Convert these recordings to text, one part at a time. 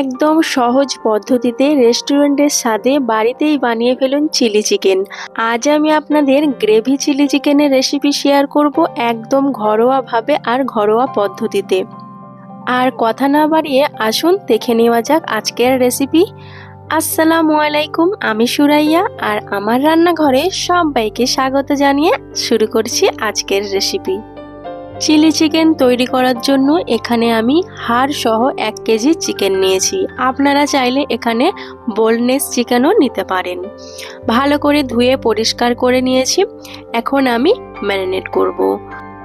একদম সহজ পদ্ধতিতে রেস্টুরেন্টের স্বাদে বাড়িতেই বানিয়ে ফেলুন চিলি চিকেন। আজ আমি আপনাদের গ্রেভি চিলি চিকেনের রেসিপি শেয়ার করব একদম ঘরোয়াভাবে আর ঘরোয়া পদ্ধতিতে। আর কথা না বাড়িয়ে আসুন, দেখে নেওয়া যাক আজকের রেসিপি। আসসালামু আলাইকুম, আমি সুরাইয়া আর আমার রান্নাঘরে সবাইকে স্বাগত জানিয়ে শুরু করছি আজকের রেসিপি। চিলি চিকেন তৈরি করার জন্য এখানে আমি হাড় সহ এক কেজি চিকেন নিয়েছি। আপনারা চাইলে এখানে বোলনেস চিকেনও নিতে পারেন। ভালো করে ধুয়ে পরিষ্কার করে নিয়েছি। এখন আমি ম্যারিনেট করব।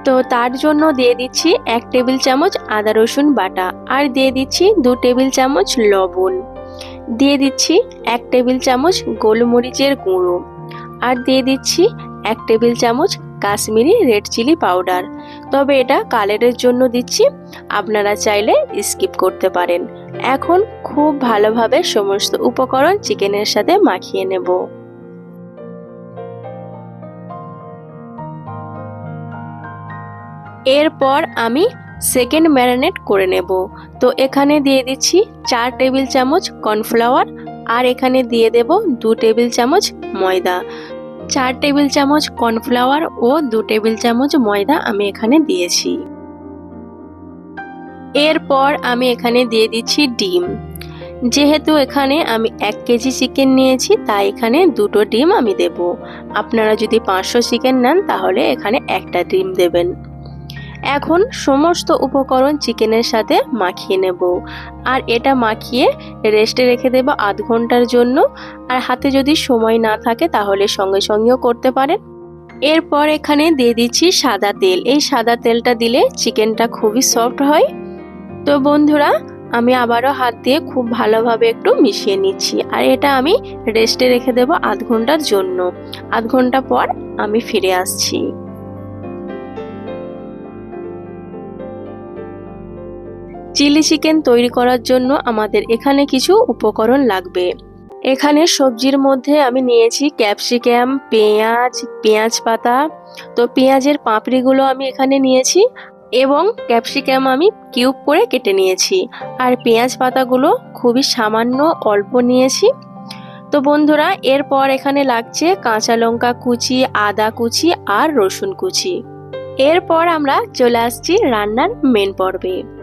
তো তার জন্য দিয়ে দিচ্ছি এক টেবিল চামচ আদা রসুন বাটা আর দিয়ে দিচ্ছি দু টেবিল চামচ লবণ। দিয়ে দিচ্ছি এক টেবিল চামচ গোলমরিচের গুঁড়ো। আর দিয়ে দিচ্ছি এক টেবিল চামচ কাশ্মীরি রেড চিলি পাউডার। তবে এটা কালারের জন্য দিচ্ছি। আপনারা চাইলে স্কিপ করতে পারেন। এখন খুব ভালোভাবে সমস্ত উপকরণ চিকেনের সাথে মাখিয়ে নেব। এরপর আমি সেকেন্ড ম্যারিনেট করে নেব। তো এখানে দিয়ে দিচ্ছি চার টেবিল চামচ কর্নফ্লাওয়ার আর এখানে দিয়ে দেব দু টেবিল চামচ ময়দা। চার টেবিল চামচ কর্নফ্লাওয়ার ও দু টেবিল চামচ ময়দা আমি এখানে দিয়েছি। এরপর আমি এখানে দিয়ে দিচ্ছি ডিম। যেহেতু এখানে আমি এক কেজি চিকেন নিয়েছি, তাই এখানে দুটো ডিম আমি দেব। আপনারা যদি পাঁচশো চিকেন নেন, তাহলে এখানে একটা ডিম দেবেন। এখন সমস্ত উপকরণ চিকেনের সাথে মাখিয়ে নেব। আর এটা মাখিয়ে রেস্টে রেখে দেব আধ ঘণ্টার জন্য। আর হাতে যদি সময় না থাকে তাহলে সঙ্গে সঙ্গেও করতে পারেন। এরপর এখানে দিয়ে দিচ্ছি সাদা তেল। এই সাদা তেলটা দিলে চিকেনটা খুবই সফট হয়। তো বন্ধুরা, আমি আবারও হাত দিয়ে খুব ভালোভাবে একটু মিশিয়ে নিচ্ছি। আর এটা আমি রেস্টে রেখে দেব আধ ঘণ্টার জন্য। আধ ঘণ্টা পর আমি ফিরে আসছি। চিলি চিকেন তৈরি করার জন্য আমাদের এখানে কিছু উপকরণ লাগবে। এখানে সবজির মধ্যে আমি নিয়েছি ক্যাপসিকাম, পেঁয়াজ পেঁয়াজ পাতা। তো পেঁয়াজের পাপড়িগুলো আমি এখানে নিয়েছি এবং ক্যাপসিকাম আমি কিউব করে কেটে নিয়েছি। আর পেঁয়াজ পাতাগুলো খুবই সামান্য অল্প নিয়েছি। তো বন্ধুরা, এরপর এখানে লাগছে কাঁচা লঙ্কা কুচি, আদা কুচি আর রসুন কুচি। এরপর আমরা চলে আসছি রান্নার মেন পর্বে।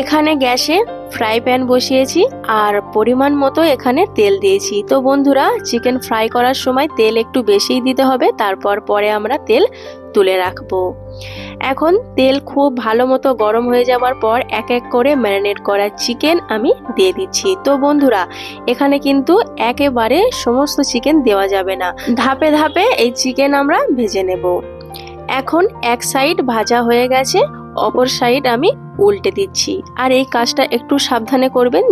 এখানে গ্যাসে ফ্রাই প্যান বসিয়েছি আর পরিমাণ মতো এখানে তেল দিয়েছি। তো বন্ধুরা, চিকেন ফ্রাই করার সময় তেল একটু বেশিই দিতে হবে, তারপর পরে আমরা তেল তুলে রাখব। এখন তেল খুব ভালো মতো গরম হয়ে যাওয়ার পর এক এক করে ম্যারিনেট করা চিকেন আমি দিয়ে দিচ্ছি। তো বন্ধুরা, এখানে কিন্তু একেবারে সমস্ত চিকেন দেওয়া যাবে না। ধাপে ধাপে এই চিকেন আমরা ভেজে নেব। এখন এক সাইড ভাজা হয়ে গেছে, অপর সাইড আমি উল্টে দিচ্ছি। আর এই কাজটা একটু সাবধানে করবেন।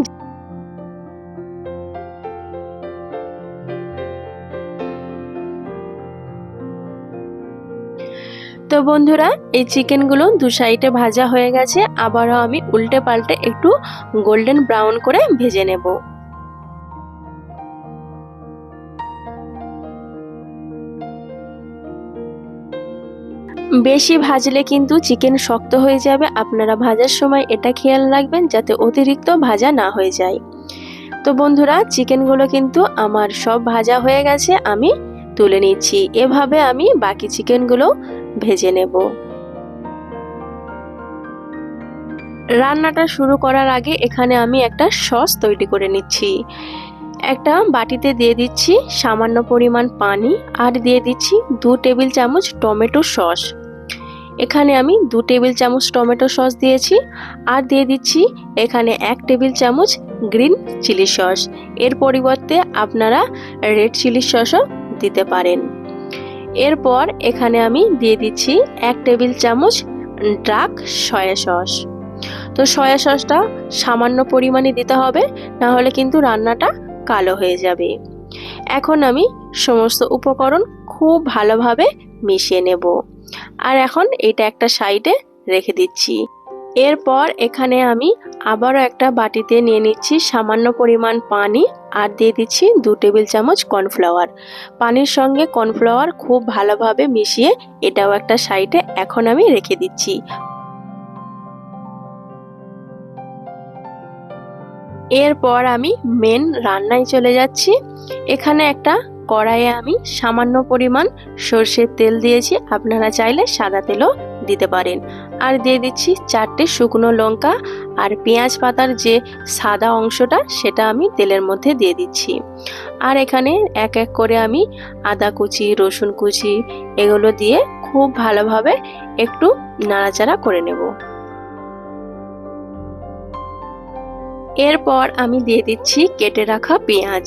তো বন্ধুরা, এই চিকেনগুলো দু সাইডে ভাজা হয়ে গেছে। আবারও আমি উল্টে পাল্টে একটু গোল্ডেন ব্রাউন করে ভেজে নেব। বেশি ভাজলে কিন্তু চিকেন শক্ত হয়ে যাবে। আপনারা ভাজার সময় এটা খেয়াল রাখবেন যাতে অতিরিক্ত ভাজা না হয়ে যায়। তো বন্ধুরা, চিকেনগুলো কিন্তু আমার সব ভাজা হয়ে গেছে, আমি তুলে নিচ্ছি। এভাবে আমি বাকি চিকেনগুলো ভেজে নেব। রান্নাটা শুরু করার আগে এখানে আমি একটা সস তৈরি করে নিচ্ছি। একটা বাটিতে দিয়ে দিচ্ছি সামান্য পরিমাণ পানি আর দিয়ে দিচ্ছি দু টেবিল চামচ টমেটো সস। এখানে আমি দু টেবিল চামচ টমেটো সস দিয়েছি আর দিয়ে দিচ্ছি এখানে এক টেবিল চামচ গ্রিন চিলি সস। এর পরিবর্তে আপনারা রেড চিলি সসও দিতে পারেন। এরপর এখানে আমি দিয়ে দিচ্ছি এক টেবিল চামচ ডার্ক সয়া সস। তো সয়া সসটা সামান্য পরিমাণে দিতে হবে, না হলে কিন্তু রান্নাটা কালো হয়ে যাবে। এখন আমি সমস্ত উপকরণ খুব ভালোভাবে মিশিয়ে নেব। আর এখন এটা একটা সাইডে রেখে দিচ্ছি। এরপর এখানে আমি আবারও একটা বাটিতে নিয়ে নিচ্ছি সামান্য পরিমাণ পানি আর দিয়ে দিচ্ছি দু টেবিল চামচ কর্নফ্লাওয়ার। পানির সঙ্গে কর্নফ্লাওয়ার খুব ভালোভাবে মিশিয়ে এটাও একটা সাইডে এখন আমি রেখে দিচ্ছি। এরপর আমি মেন রান্নায় চলে যাচ্ছি। এখানে একটা কড়াইয়ে আমি সামান্য পরিমাণ সর্ষের তেল দিয়েছি। আপনারা চাইলে সাদা তেলও দিতে পারেন। আর দিয়ে দিচ্ছি চারটে শুকনো লঙ্কা আর পেঁয়াজ পাতার যে সাদা অংশটা, সেটা আমি তেলের মধ্যে দিয়ে দিচ্ছি। আর এখানে এক এক করে আমি আদা কুচি, রসুন কুচি এগুলো দিয়ে খুব ভালোভাবে একটু নাড়াচাড়া করে নেব। এরপর আমি দিয়ে দিচ্ছি কেটে রাখা পেঁয়াজ।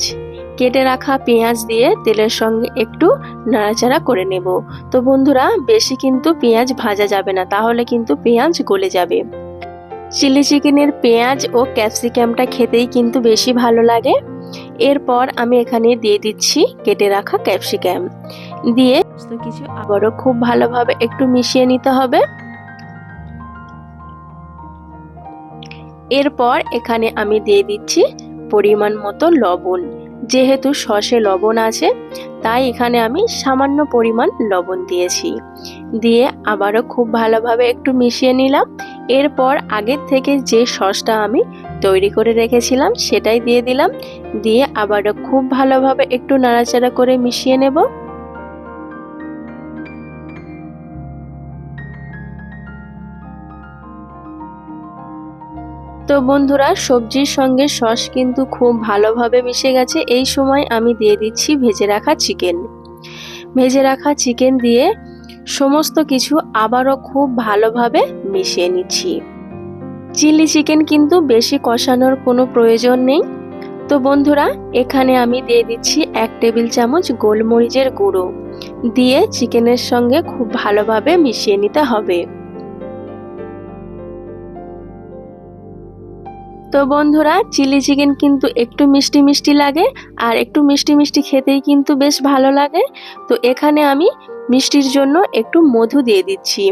কেটে রাখা পেঁয়াজ দিয়ে তেলের সঙ্গে একটু নাড়াচাড়া করে নেব। তো বন্ধুরা, বেশি কিন্তু পেঁয়াজ ভাজা যাবে না, তাহলে কিন্তু পেঁয়াজ গলে যাবে। চিলি চিকেনের পেঁয়াজ ও ক্যাপসিকামটা খেতেই কিন্তু বেশি ভালো লাগে। এরপর আমি এখানে দিয়ে দিচ্ছি কেটে রাখা ক্যাপসিকাম। দিয়ে কিছু আবারও খুব ভালোভাবে একটু মিশিয়ে নিতে হবে। এরপর এখানে আমি দিয়ে দিচ্ছি পরিমাণ মতো লবণ। যেহেতু সসে লবণ আছে, তাই এখানে আমি সামান্য পরিমাণ লবণ দিয়েছি। দিয়ে আবারও খুব ভালোভাবে একটু মিশিয়ে নিলাম। এরপর আগের থেকে যে সসটা আমি তৈরি করে রেখেছিলাম, সেটাই দিয়ে দিলাম। দিয়ে আবারও খুব ভালোভাবে একটু নাড়াচাড়া করে মিশিয়ে নেব। তো বন্ধুরা, সবজির সঙ্গে সস কিন্তু খুব ভালোভাবে মিশে গেছে। এই সময় আমি দিয়ে দিচ্ছি ভেজে রাখা চিকেন। ভেজে রাখা চিকেন দিয়ে সমস্ত কিছু আবারও খুব ভালোভাবে মিশিয়ে নিচ্ছি। চিলি চিকেন কিন্তু বেশি কষানোর কোনো প্রয়োজন নেই। তো বন্ধুরা, এখানে আমি দিয়ে দিচ্ছি এক টেবিল চামচ গোলমরিচের গুঁড়ো। দিয়ে চিকেনের সঙ্গে খুব ভালোভাবে মিশিয়ে নিতে হবে। তো বন্ধুরা, চিলি চিকেন কিন্তু একটু মিষ্টি মিষ্টি লাগে আর একটু মিষ্টি মিষ্টি খেতেই কিন্তু বেশ ভালো লাগে। তো এখানে আমি মিষ্টির জন্য একটু মধু দিয়ে দিচ্ছি।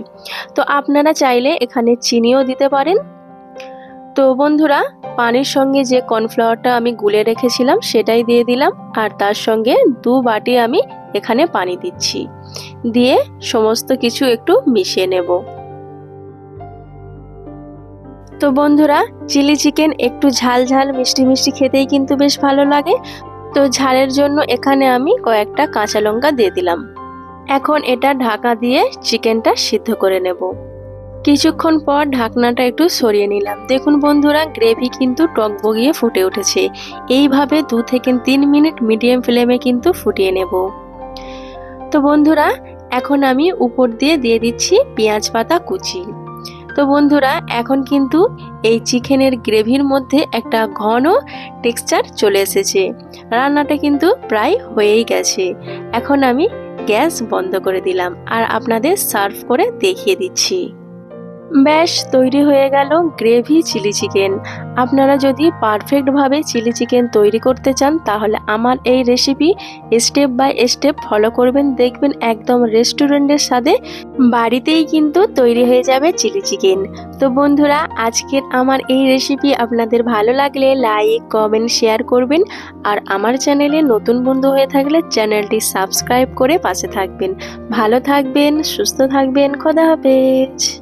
তো আপনারা চাইলে এখানে চিনিও দিতে পারেন। তো বন্ধুরা, পানির সঙ্গে যে কর্নফ্লাওয়ারটা আমি গুলে রেখেছিলাম, সেটাই দিয়ে দিলাম আর তার সঙ্গে দু বাটি আমি এখানে পানি দিচ্ছি। দিয়ে সমস্ত কিছু একটু মিশিয়ে নেব। তো বন্ধুরা, চিলি চিকেন একটু ঝাল ঝাল, মিষ্টি মিষ্টি খেতেই কিন্তু বেশ ভালো লাগে। তো ঝালের জন্য এখানে আমি কয়েকটা কাঁচা লঙ্কা দিয়ে দিলাম। এখন এটা ঢাকা দিয়ে চিকেনটা সিদ্ধ করে নেব। কিছুক্ষণ পর ঢাকনাটা একটু সরিয়ে নিলাম। দেখুন বন্ধুরা, গ্রেভি কিন্তু টক বগিয়ে ফুটে উঠেছে। এইভাবে দু থেকে তিন মিনিট মিডিয়াম ফ্লেমে কিন্তু ফুটিয়ে নেব। তো বন্ধুরা, এখন আমি উপর দিয়ে দিয়ে দিচ্ছি পেঁয়াজ পাতা কুচি। তো বন্ধুরা, এখন কিন্তু এই চিকেনের গ্রেভির মধ্যে একটা ঘন টেক্সচার চলে এসেছে। রান্নাটা কিন্তু প্রায় হয়েই গেছে। এখন আমি গ্যাস বন্ধ করে দিলাম আর আপনাদের সার্ভ করে দেখিয়ে দিচ্ছি। ব্যাস, তৈরি হয়ে গেল গ্রেভি চিলি চিকেন। আপনারা যদি পারফেক্টভাবে চিলি চিকেন তৈরি করতে চান, তাহলে আমার এই recipe step by step follow করবেন। দেখবেন একদম রেস্টুরেন্টের সাথে বাড়িতেই কিন্তু তৈরি হয়ে যাবে চিলি চিকেন। তো বন্ধুরা, আজকের আমার এই রেসিপি আপনাদের ভালো লাগলে লাইক, কমেন্ট, শেয়ার করবেন। আর আমার চ্যানেলে নতুন বন্ধু হয়ে থাকলে চ্যানেলটি সাবস্ক্রাইব করে পাশে থাকবেন। ভালো থাকবেন, সুস্থ থাকবেন, খোদা হাফেজ।